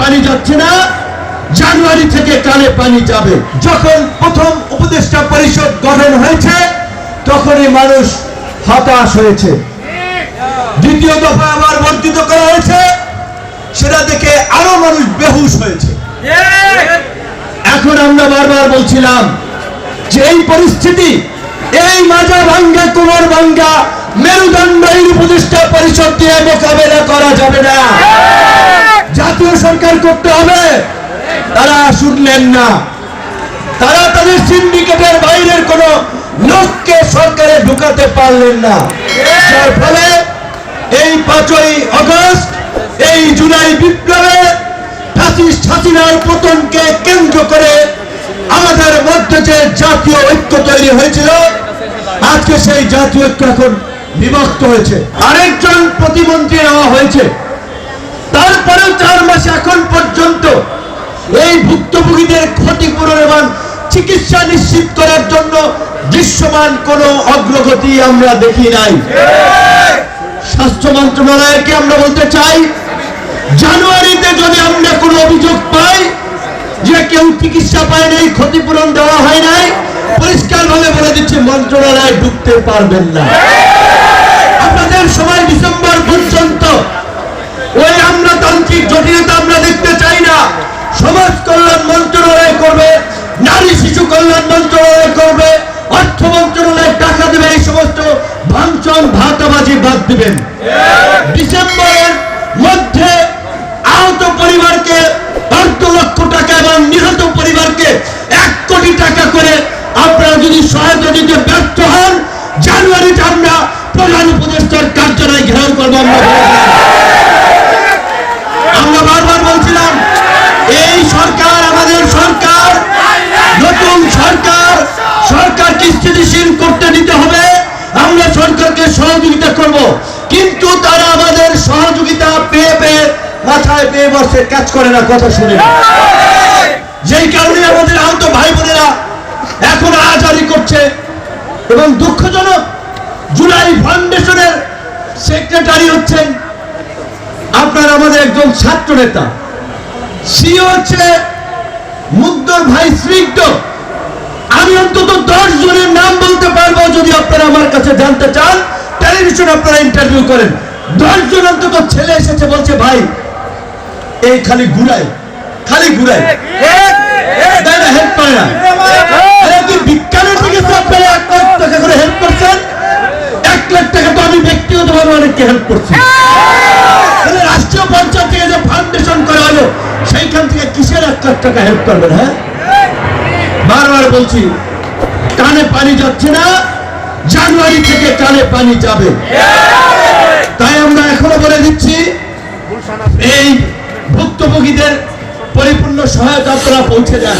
পানি যাচ্ছে না, জানুয়ারি থেকে কানে পানি যাবে। যখন প্রথম উপদেষ্টা পরিষদ গঠন হয়েছে, তখনই মানুষ হতাশ হয়েছে। দ্বিতীয় দফা আবার বর্ধিত করা হয়েছে, সেটা দেখে আরও মানুষ বেহুশ হয়েছে। এখন আমরা বারবার বলছিলাম যে এই পরিস্থিতি, এই মাজা ভাঙ্গা, কোমর ভাঙ্গা মেরুদণ্ড এই উপদেষ্টা পরিষদ দিয়ে মোকাবেলা করা যাবে না। সরকার করতে হবে। তারা শুনলেন না। তারা তাদের সিন্ডিকেটের বাইরের কোন লোককে সরকারে ঢুকাতে পারলেন না। যার ফলে এই পাঁচই আগস্ট এই জুলাই বিপ্লবে পতনকে কেন্দ্র করে আমাদের মধ্যে যে জাতীয় ঐক্য তৈরি হয়েছিল, আজকে সেই জাতীয় ঐক্য এখন বিভক্ত হয়েছে। আরেকজন প্রতিমন্ত্রী নেওয়া হয়েছে। এখন পর্যন্ত এই ভুক্তভোগীদের ক্ষতিপূরণ এবং চিকিৎসা নিশ্চিত করার জন্য দৃশ্যমান কোন অগ্রগতি আমরা দেখি নাই। স্বাস্থ্য মন্ত্রণালয়কে আমরা বলতে চাই, জানুয়ারিতে যদি আমরা কোনো অভিযোগ পাই যে কেউ চিকিৎসা পায় নাই, ক্ষতিপূরণ দেওয়া হয় নাই পরিষ্কার ভাবে বলে দিচ্ছে, মন্ত্রণালয়ে ঢুকতে পারবেন না। সমাজ কল্যাণ মন্ত্রণালয় করবে, নারী শিশু কল্যাণ মন্ত্রণালয় করবে, অর্থ মন্ত্রণালয় টাকা দেবে, এই সমস্ত ভাঙচন ভাতাবাজি বাদ দিবেন। ডিসেম্বরের মধ্যে আহত পরিবারকে অর্ধ লক্ষ টাকা এবং নিহত পরিবারকে এক কোটি টাকা করে আপনারা যদি সহায়তা দিতে ব্যর্থ হন, জানুয়ারিতে আমরা প্রধান উপদেষ্টার কার্যালয় ঘেরাও করব। আমরা বলে দিলাম। আমরা বারবার বলছিলাম এই সরকার আমাদের সরকার নতুন সরকার সরকারকে স্থিতিশীল করতে দিতে হবে আমরা সরকারকে সহযোগিতা করব। কিন্তু তারা আমাদের সহযোগিতা পেয়ে পেয়ে মাথায় পেয়ে বসে কাজ করে না, কথা শুনে যেই কারণে আমাদের আহত ভাই বোনেরা এখন আজারি করছে এবং দুঃখজনক জুলাই ফাউন্ডেশনের সেক্রেটারি হচ্ছেন আপনার আমাদের একজন ছাত্র নেতা। সি হচ্ছে মুগ্ধর ভাই স্নিগ্ধ। আমি অন্তত দশ জনের নাম বলতে পারব যদি আপনারা আমার কাছে জানতে চান টেলিভিশন আপনারা ইন্টারভিউ করেন। দশ জন অন্তত ছেলে এসেছে, বলছে, ভাই, এই খালি ঘুরায় খালি ঘুরায়। বিজ্ঞানের দিকে এক লাখ টাকা করে হেল্প করছেন। এক লাখ টাকা তো আমি অনেককে হেল্প করছি। রাষ্ট্রীয় পঞ্চায়েত থেকে যে ফাউন্ডেশন করা হলো, সেইখান থেকে কিসের এক লাখ টাকা হেল্প করবেন হ্যাঁ? বারবার বলছি, কানে পানি যাচ্ছে না জানুয়ারি থেকে কানে পানি যাবে। তাই আমরা এখনও বলে দিচ্ছি, এই ভুক্তভোগীদের পরিপূর্ণ সহায়তা আপনারা পৌঁছে যান